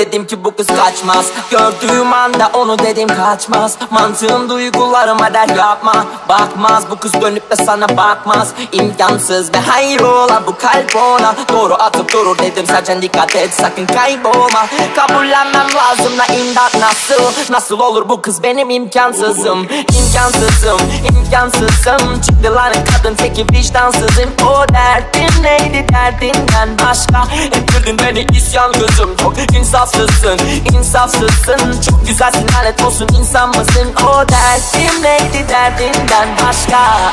Dedim ki bu kız kaçmaz. Gördüğüm anda onu dedim kaçmaz. Mantığım duygularıma der yapma. Bakmaz bu kız dönüp de sana bakmaz. İmkansız ve hayrola bu kalp ona. Doğru atıp durur dedim sadece dikkat et sakın kaybolma. Kabullenmem lazım da imdat nasıl? Nasıl olur bu kız benim imkansızım? İmkansızım imkansızım. Çıktı lan kadın teki vicdansızım. O derdin neydi derdinden başka? Ettirdin beni isyan gözüm. Çok insafsızsın insafsızsın. Çok güzelsin lanet olsun insan mısın? O derdim neydi derdinden başka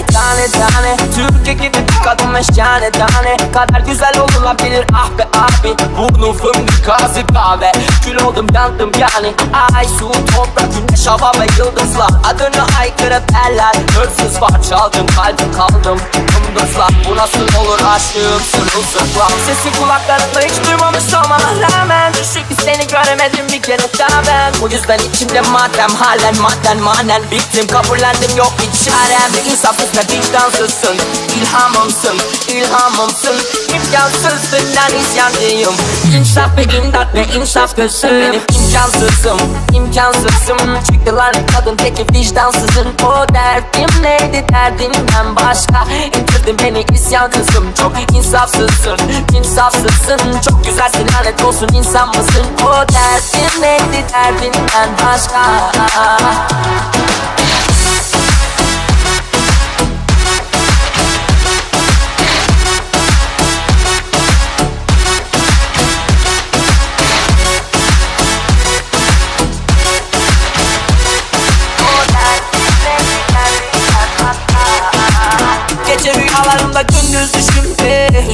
belleri tane tane Türkiye gibi kadın meşgale tane Kadar güzel olabilir ah be abi Burnu fındık kazi kahve Kül oldum yandım yani. Ay su toprak güneş hava ve yıldızlar. Adını aykırı eller Hırsız var çaldım kalbim kaldım Yıldızlar bu nasıl olur aşığım sırılsıklam Sesi kulaklarımda hiç duymamış olmama rağmen. Çünkü seni göremedim bir kere daha ben. Bu yüzden içimde matem halen madden manen Bittim. Kabullendim yok hiç çarem. Ne insafsız ne vicdansızsın İlhamımsın ilhamımsın. İmkansızsın lan isyancıyım İnsaf ve imdat ve insaf gözüm Benim imkansızım imkansızım. Çıktı lan kadın teki vicdansızın. O derdim neydi derdimden başka İndirdin beni isyan kızım. Çok insafsızsın insafsızsın Çok güzelsin lanet olsun insan mısın? O derdim neydi derdinden başka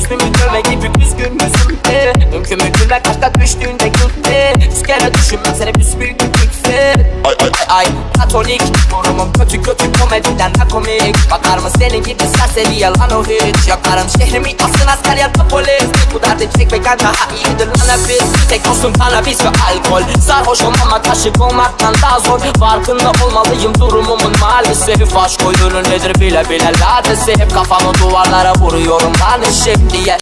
Hüznümü döve gibi üzgün yüzümde Mümkün mümkün ve kaçta düştüğünde gülde Yüz kere düşünmem seni büsbük yükse Ay ay. Ay Katolik Durumum kötü kötü komediden de komik. Bakar mı senin gibi serseri yalan o hiç? Yakarım şehrimi asın asker ya da polis Bu derdi çekmekten daha iyidir hepsi Tek olsun kanabis ve alkol. Sarhoş olmamak aşık olmaktan daha zor. Farkında olmalıyım durumumun maalesef Aşk oyunu nedir bile bile ladesi Hep kafamı duvarlara vuruyorum eşek diye